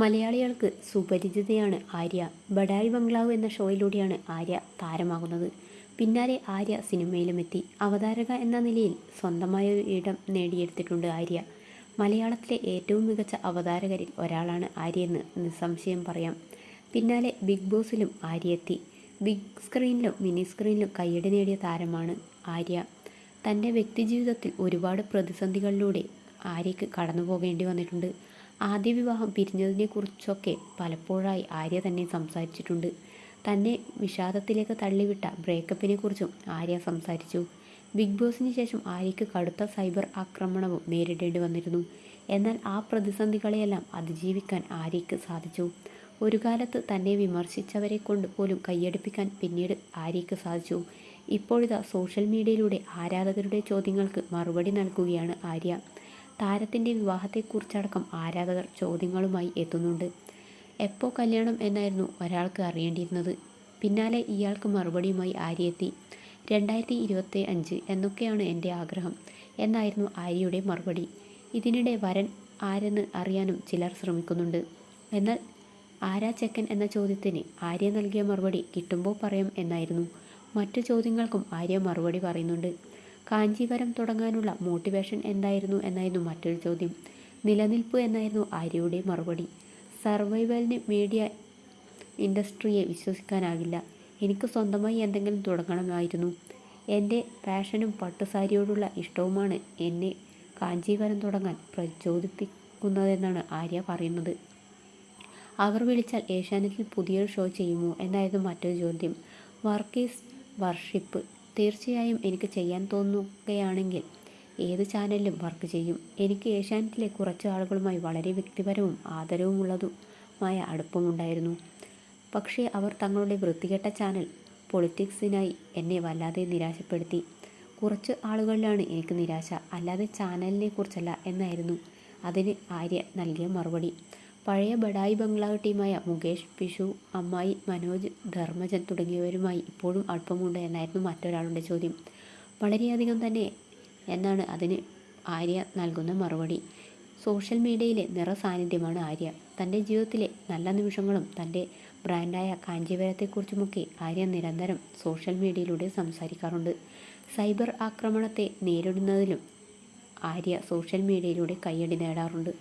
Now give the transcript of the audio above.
മലയാളികൾക്ക് സുപരിചിതയാണ് ആര്യ. ബഡായി ബംഗ്ലാവ് എന്ന ഷോയിലൂടെയാണ് ആര്യ താരമാകുന്നത്. പിന്നാലെ ആര്യ സിനിമയിലുമെത്തി. അവതാരക എന്ന നിലയിൽ സ്വന്തമായ ഒരു ഇടം നേടിയെടുത്തിട്ടുണ്ട് ആര്യ. മലയാളത്തിലെ ഏറ്റവും മികച്ച അവതാരകരിൽ ഒരാളാണ് ആര്യയെന്ന് നിസ്സംശയം പറയാം. പിന്നാലെ ബിഗ് ബോസിലും ആര്യ എത്തി. ബിഗ് സ്ക്രീനിലും മിനി സ്ക്രീനിലും കയ്യടി നേടിയ താരമാണ് ആര്യ. തന്റെ വ്യക്തിജീവിതത്തിൽ ഒരുപാട് പ്രതിസന്ധികളിലൂടെ ആര്യയ്ക്ക് കടന്നു പോകേണ്ടി വന്നിട്ടുണ്ട്. ആദ്യ വിവാഹം പിരിഞ്ഞതിനെക്കുറിച്ചൊക്കെ പലപ്പോഴായി ആര്യ തന്നെ സംസാരിച്ചിട്ടുണ്ട്. തന്നെ വിഷാദത്തിലേക്ക് തള്ളിവിട്ട ബ്രേക്കപ്പിനെക്കുറിച്ചും ആര്യ സംസാരിച്ചു. ബിഗ് ബോസിന് ശേഷം ആര്യയ്ക്ക് കടുത്ത സൈബർ ആക്രമണവും നേരിടേണ്ടി വന്നിരുന്നു. എന്നാൽ ആ പ്രതിസന്ധികളെയെല്ലാം അതിജീവിക്കാൻ ആര്യയ്ക്ക് സാധിച്ചു. ഒരു കാലത്ത് തന്നെ വിമർശിച്ചവരെ കൊണ്ട് പോലും കൈയടിപ്പിക്കാൻ പിന്നീട് ആര്യയ്ക്ക് സാധിച്ചു. ഇപ്പോഴിതാ സോഷ്യൽ മീഡിയയിലൂടെ ആരാധകരുടെ ചോദ്യങ്ങൾക്ക് മറുപടി നൽകുകയാണ് ആര്യ. താരത്തിന്റെ വിവാഹത്തെക്കുറിച്ചടക്കം ആരാധകർ ചോദ്യങ്ങളുമായി എത്തുന്നുണ്ട്. എപ്പോൾ കല്യാണം എന്നായിരുന്നു ഒരാൾക്ക് അറിയേണ്ടിയിരുന്നത്. പിന്നാലെ ഇയാൾക്ക് മറുപടിയുമായി ആര്യ എത്തി രണ്ടായിരത്തി ഇരുപത്തി അഞ്ച് എന്നൊക്കെയാണ് എന്റെ ആഗ്രഹം. എന്നായിരുന്നു ആര്യയുടെ മറുപടി. ഇതിനിടെ വരൻ ആരെന്ന് അറിയാനും ചിലർ ശ്രമിക്കുന്നുണ്ട്. എന്നാൽ ആരാ ചെക്കൻ എന്ന ചോദ്യത്തിന് ആര്യ നൽകിയ മറുപടി കിട്ടുമ്പോൾ പറയാം എന്നായിരുന്നു. മറ്റു ചോദ്യങ്ങൾക്കും ആര്യ മറുപടി പറയുന്നുണ്ട്. കാഞ്ചീവരം തുടങ്ങാനുള്ള മോട്ടിവേഷൻ എന്തായിരുന്നു എന്നായിരുന്നു മറ്റൊരു ചോദ്യം. നിലനിൽപ്പ് എന്നായിരുന്നു ആര്യയുടെ മറുപടി. സർവൈവലിന് മീഡിയ ഇൻഡസ്ട്രിയെ വിശ്വസിക്കാനാകില്ല. എനിക്ക് സ്വന്തമായി എന്തെങ്കിലും തുടങ്ങണമായിരുന്നു. എന്റെ പാഷനും പട്ടുസാരിയോടുള്ള ഇഷ്ടവുമാണ് എന്നെ കാഞ്ചീവരം തുടങ്ങാൻ പ്രചോദിപ്പിക്കുന്നതെന്നാണ് ആര്യ പറയുന്നത്. അവർ വിളിച്ചാൽ ഏഷ്യാനെറ്റിൽ പുതിയൊരു ഷോ ചെയ്യുമോ? എന്നായിരുന്നു മറ്റൊരു ചോദ്യം. വർക്ക് ഈസ് വർഷിപ്പ് തീർച്ചയായും എനിക്ക് ചെയ്യാൻ തോന്നുകയാണെങ്കിൽ ഏത് ചാനലിലും വർക്ക് ചെയ്യും. എനിക്ക് ഏഷ്യാനെറ്റിലെ കുറച്ച് ആളുകളുമായി വളരെ വ്യക്തിപരവും ആദരവുമുള്ളതുമായ അടുപ്പമുണ്ടായിരുന്നു. പക്ഷേ അവർ തങ്ങളുടെ വൃത്തികെട്ട ചാനൽ പൊളിറ്റിക്സിനായി എന്നെ വല്ലാതെ നിരാശപ്പെടുത്തി. കുറച്ച് ആളുകളിലാണ് എനിക്ക് നിരാശ. അല്ലാതെ ചാനലിനെ കുറിച്ചല്ല എന്നായിരുന്നു അതിന് ആര്യ നൽകിയ മറുപടി. പഴയ ബഡായി ബംഗ്ലാവ് ടീമായ മുകേഷ് പിഷു അമ്മായി മനോജ് ധർമ്മജൻ തുടങ്ങിയവരുമായി ഇപ്പോഴും അടുപ്പമുണ്ട് എന്നായിരുന്നു മറ്റൊരാളുടെ ചോദ്യം. വളരെയധികം തന്നെ എന്നാണ് അതിന് ആര്യ നൽകുന്ന മറുപടി. സോഷ്യൽ മീഡിയയിലെ നിറ സാന്നിധ്യമാണ് ആര്യ. തന്റെ ജീവിതത്തിലെ നല്ല നിമിഷങ്ങളും തന്റെ ബ്രാൻഡായ കാഞ്ചീപുരത്തെക്കുറിച്ചുമൊക്കെ ആര്യ നിരന്തരം സോഷ്യൽ മീഡിയയിലൂടെ സംസാരിക്കാറുണ്ട്. സൈബർ ആക്രമണത്തെ നേരിടുന്നതിലും ആര്യ സോഷ്യൽ മീഡിയയിലൂടെ കയ്യടി നേടാറുണ്ട്.